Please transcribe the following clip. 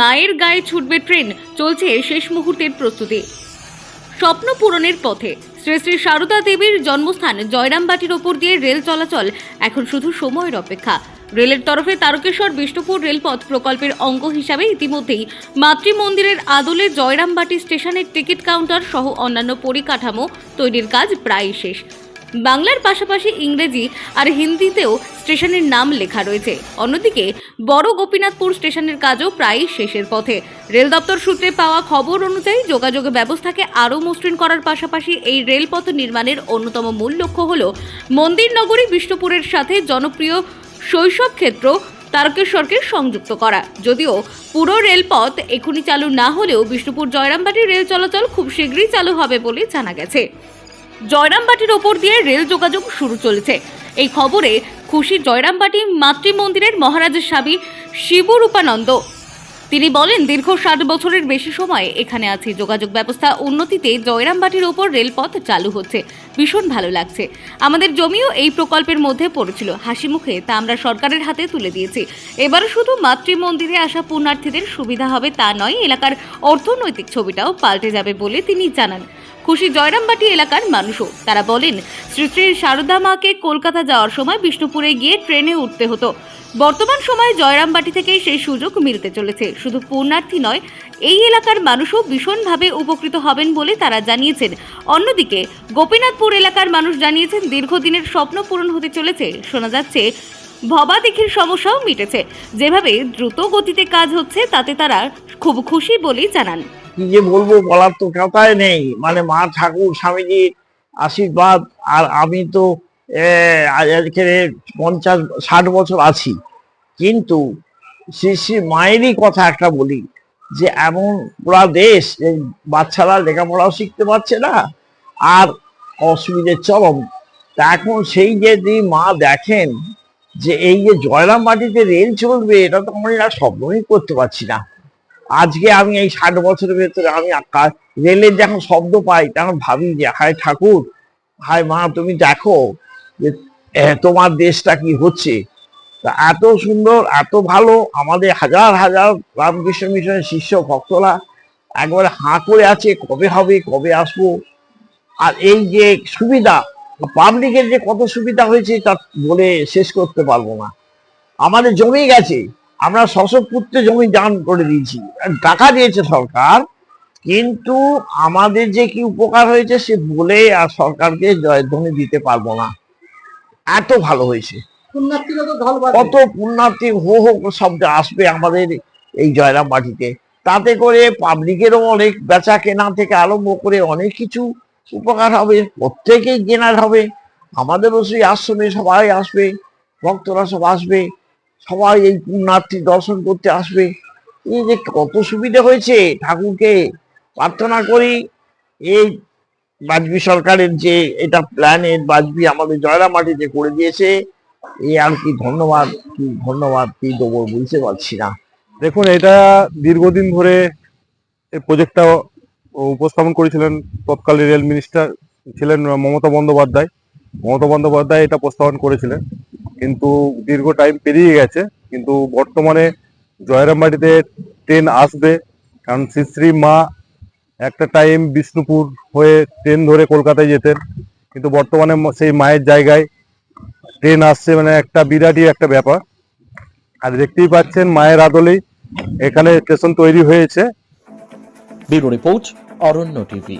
মায়ের গায়ে ছুটবে ট্রেন, চলছে শেষ মুহূর্তের প্রস্তুতি। স্বপ্ন পূরণের পথে শ্রী শ্রী সারদা দেবীর জন্মস্থান জয়রামবাটির ওপর দিয়ে রেল চলাচল এখন শুধু সময়ের অপেক্ষা। রেলের তরফে তারকেশ্বর বিষ্ণুপুর রেলপথ প্রকল্পের অঙ্গ হিসাবে ইতিমধ্যেই মাতৃ মন্দিরের আদলে জয়রামবাটি স্টেশনের টিকিট কাউন্টার সহ অন্যান্য পরিকাঠামো তৈরির কাজ প্রায় শেষ। বাংলার পাশাপাশি ইংরেজি আর হিন্দিতেও স্টেশনের নাম লেখা রয়েছে। অন্যদিকে, বড় গোপীনাথপুর স্টেশনের কাজও প্রায় শেষের পথে। রেল দপ্তর সূত্রে পাওয়া খবর অনুযায়ী যোগাযোগ ব্যবস্থাকে আরও মসৃণ করার পাশাপাশি এই রেলপথ নির্মাণের অন্যতম মূল লক্ষ্য হল মন্দির নগরী বিষ্ণুপুরের সাথে জনপ্রিয় শৈশব ক্ষেত্র তারকেশ্বরকে সংযুক্ত করা। যদিও পুরো রেলপথ এখনই চালু না হলেও বিষ্ণুপুর জয়রামবাটি রেল চলাচল খুব শীঘ্রই চালু হবে বলে জানা গেছে। জয়রামবাটির ওপর দিয়ে রেল যোগাযোগ শুরু চলেছে। এই খবরে খুশি জয়রামবাটি মাতৃ মন্দিরের মহারাজের স্বামী শিবরূপানন্দ তিনি বলেন, দীর্ঘ ষাট বছরের বেশি সময় এখানে আছি। যোগাযোগ ব্যবস্থা উন্নতিতে জয়রামবাটির ওপর রেলপথ চালু হচ্ছে। ভীষণ ভালো লাগছে। আমাদের জমিও এই প্রকল্পের মধ্যে পড়েছিল। হাসি মুখে তা আমরা সরকারের হাতে তুলে দিয়েছি। এবার শুধু মাতৃ মন্দিরে আসা পুণ্যার্থীদের সুবিধা হবে তা নয়, এলাকার অর্থনৈতিক ছবিটাও পাল্টে যাবে বলে তিনি জানান। খুশি জয়রামবাটি এলাকার মানুষও। তারা বলেন, শ্রী শ্রী সারদা মাকে কলকাতা যাওয়ার সময় বিষ্ণুপুরে গিয়ে ট্রেনে উঠতে হতো। বর্তমান সময়ে জয়রামবাটি থেকে সেই সুযোগ মিলতে চলেছে। শুধু পুণ্যার্থী নয়, এই এলাকার মানুষও ভীষণভাবে উপকৃত হবেন বলে তারা জানিয়েছেন। অন্যদিকে, গোপীনাথপুর এলাকার মানুষ জানিয়েছেন, দীর্ঘদিনের স্বপ্ন পূরণ হতে চলেছে। শোনা যাচ্ছে ভবাদিঘির সমস্যাও মিটেছে। যেভাবে দ্রুত গতিতে কাজ হচ্ছে, তাতে তারা খুব খুশি বলেই জানান। কি যে বলব বলার তো কথাই নেই। মানে মা ঠাকুর, স্বামীজি আশীর্বাদ, আর আমি তো এখানে পঞ্চাশ, ষাট বছর আছি। কিন্তু শ্রী শ্রী মায়েরই কথা একটা বলি, যে এমন পুরা দেশ বাচ্চারা লেখাপড়াও শিখতে পারছে না, আর অসুবিধে চরম। এখন সেই যদি মা দেখেন যে এই যে জয়রাম মাটিতে রেল চলবে, এটা তো আমরা স্বপ্নই করতে পারছি না। আজকে আমি এই ষাট বছরের ভেতরে আমি রেলের যখন শব্দ পাই তখন ভাবি যে, হায় ঠাকুর, হায় মা, তুমি দেখো যে তোমার দেশটা কি হচ্ছে? তা এত সুন্দর, এত ভালো, আমাদের হাজার হাজার রামকৃষ্ণ মিশনের শিষ্য, ভক্তরা একবারে হাঁ করে আছে, কবে হবে, কবে আসব? আর এই যে সুবিধা পাবলিকের যে কত সুবিধা হয়েছে তা বলে শেষ করতে পারব না। আমাদের জমি গেছে আমরা শশপুত্রে জমি দান করে দিয়েছি। টাকা দিয়েছে সরকার কিন্তু আমাদের যে কি উপকার হয়েছে সে বলে আর সরকারকে জয়ধ্বনি দিতে পারব না। এত ভালো হয়েছে। কত পুণ্যার্থী হো হো শব্দ আসবে আমাদের এই জয়রাম বাটিতে তাতে করে পাবলিকেরও অনেক বেচা কেনা থেকে আরম্ভ করে অনেক কিছু উপকার হবে, প্রত্যেকেই কেনার হবে। আমাদেরও সেই আশ্রমে সবাই আসবে, ভক্তরা সব আসবে, সবাই এই পুণ্যার্থী দর্শন করতে আসবে। এই যে কত সুবিধা হয়েছে ঠাকুরকে প্রার্থনা করি, এই বাজপি সরকারের যে এটা প্ল্যানের বাজপি আমাদের জয়রাম মাটিতে করে দিয়েছে, এই আর কি ধন্যবাদ কি ধন্যবাদ কি দেবো বুঝতে পারছি না। দেখুন, এটা দীর্ঘদিন ধরে প্রজেক্টটা উপস্থাপন করেছিলেন তৎকালীন রেল মিনিস্টার ছিলেন মমতা বন্দ্যোপাধ্যায়। মমতা বন্দ্যোপাধ্যায় এটা প্রস্তাবন করেছিলেন। কিন্তু দীর্ঘ টাইম পেরিয়ে গেছে। কিন্তু বর্তমানে জয়রামবাটিতে ট্রেন আসবে। কারণ শ্রী মা একটা টাইম বিষ্ণুপুর হয়ে ট্রেন ধরে কলকাতায় যেতেন। কিন্তু বর্তমানে সেই মায়ের জায়গায় ট্রেন আসছে মানে একটা বিরাটই একটা ব্যাপার। আর দেখতেই পাচ্ছেন মায়ের আদলেই এখানে স্টেশন তৈরি হয়েছে। Bureau report Aranya TV.